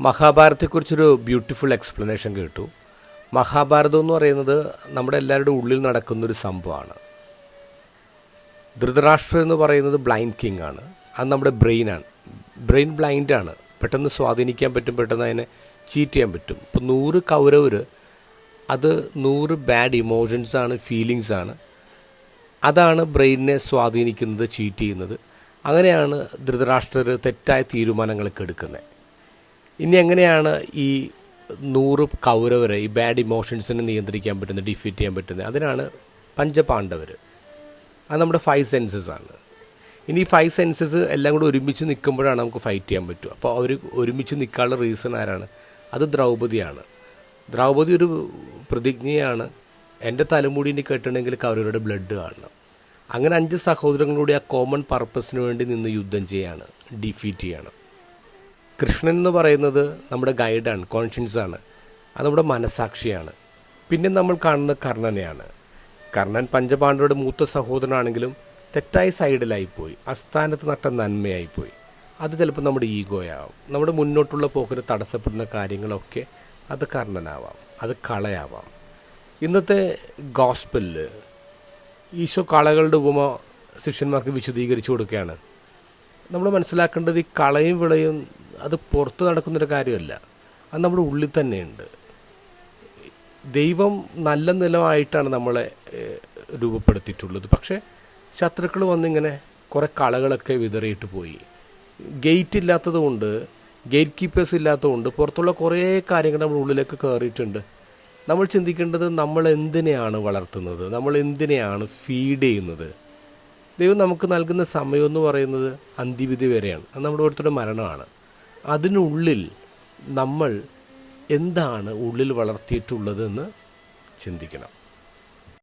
മഹാഭാരതത്തെക്കുറിച്ചൊരു beautiful explanation കേട്ടു. മഹാഭാരതം എന്ന് പറയുന്നത് നമ്മുടെ എല്ലാവരുടെ ഉള്ളിൽ നടക്കുന്നൊരു സംഭവമാണ്. ധൃതരാഷ്ട്രം എന്ന് പറയുന്നത് ബ്ലൈൻഡ് കിങ് ആണ്. അത് നമ്മുടെ ബ്രെയിനാണ് ബ്രെയിൻ ബ്ലൈൻഡാണ് പെട്ടെന്ന് സ്വാധീനിക്കാൻ പറ്റും പെട്ടെന്ന് അതിനെ ചീറ്റ് ചെയ്യാൻ പറ്റും. ഇപ്പോൾ നൂറ് കൗരവർ അത് നൂറ് ബാഡ് ഇമോഷൻസ് ആണ് ഫീലിങ്സ് ആണ്. അതാണ് ബ്രെയിനിനെ സ്വാധീനിക്കുന്നത് ചീറ്റ് ചെയ്യുന്നത്. അങ്ങനെയാണ് ധൃതരാഷ്ട്രർ തെറ്റായ തീരുമാനങ്ങളൊക്കെ എടുക്കുന്നത്. ഇനി എങ്ങനെയാണ് ഈ നൂറ് കൗരവരെ ഈ ബാഡ് ഇമോഷൻസിനെ നിയന്ത്രിക്കാൻ പറ്റുന്നത് ഡിഫീറ്റ് ചെയ്യാൻ പറ്റുന്നത്? അതിനാണ് പഞ്ചപാണ്ഡവർ അത് നമ്മുടെ ഫൈവ് സെൻസസ് ആണ്. ഇനി ഈ ഫൈവ് സെൻസസ് എല്ലാം കൂടെ ഒരുമിച്ച് നിൽക്കുമ്പോഴാണ് നമുക്ക് ഫൈറ്റ് ചെയ്യാൻ പറ്റുക അപ്പോൾ അവർ ഒരുമിച്ച് നിൽക്കാനുള്ള റീസൺ ആരാണ്? അത് ദ്രൗപതിയാണ്. ദ്രൗപതി ഒരു പ്രതിജ്ഞയാണ് എന്റെ തലമുടി ഇനി കെട്ടണമെങ്കിൽ കൗരവരുടെ ബ്ലഡ് കാണണം. അങ്ങനെ അഞ്ച് സഹോദരങ്ങളുടെ ആ കോമൺ പർപ്പസിന് വേണ്ടി നിന്ന് യുദ്ധം ചെയ്യാണ് ഡിഫീറ്റ് ചെയ്യണം. കൃഷ്ണൻ എന്ന് പറയുന്നത് നമ്മുടെ ഗൈഡാണ് കോൺഷ്യൻസ് ആണ്. അത് നമ്മുടെ മനസാക്ഷിയാണ്. പിന്നെ നമ്മൾ കാണുന്ന കർണനെയാണ്. കർണൻ പഞ്ചപാണ്ഡവരുടെ മൂത്ത സഹോദരനാണെങ്കിലും തെറ്റായ സൈഡിലായിപ്പോയി. അസ്ഥാനത്ത് നട്ട നന്മയായിപ്പോയി. അത് ചിലപ്പോൾ നമ്മുടെ ഈഗോയാവും. നമ്മുടെ മുന്നോട്ടുള്ള പോക്കിന് തടസ്സപ്പെടുന്ന കാര്യങ്ങളൊക്കെ അത് കർണനാവാം. അത് കളയാവാം. ഇന്നത്തെ ഗോസ്പലിൽ ഈശോ കളകളുടെ ഉപമ ശിഷ്യന്മാർക്ക് വിശദീകരിച്ചു കൊടുക്കുകയാണ്. നമ്മൾ മനസ്സിലാക്കേണ്ടത് ഈ കളയും വിളയും അത് പുറത്ത് നടക്കുന്നൊരു കാര്യമല്ല. അത് നമ്മുടെ ഉള്ളിൽ തന്നെയുണ്ട്. ദൈവം നല്ല നിലമായിട്ടാണ് നമ്മളെ രൂപപ്പെടുത്തിയിട്ടുള്ളത്. പക്ഷേ ശത്രുക്കൾ വന്നിങ്ങനെ കുറേ കളകളൊക്കെ വിതറിയിട്ട് പോയി. ഗേറ്റ് ഇല്ലാത്തത് കൊണ്ട് ഗേറ്റ് കീപ്പേഴ്സ് ഇല്ലാത്തതുകൊണ്ട് പുറത്തുള്ള കുറേ കാര്യങ്ങൾ നമ്മുടെ ഉള്ളിലേക്ക് കയറിയിട്ടുണ്ട്. നമ്മൾ ചിന്തിക്കേണ്ടത് നമ്മൾ എന്തിനെയാണ് വളർത്തുന്നത്? നമ്മൾ എന്തിനെയാണ് ഫീഡ് ചെയ്യുന്നത്? ദൈവം നമുക്ക് നൽകുന്ന സമയം എന്ന് പറയുന്നത് അന്ത്യവിധി വരെയാണ്. അത് നമ്മുടെ ഓരോരുത്തരുടെ മരണമാണ്. അതിനുള്ളിൽ നമ്മൾ എന്താണ് ഉള്ളിൽ വളർത്തിയിട്ടുള്ളതെന്ന് ചിന്തിക്കണം.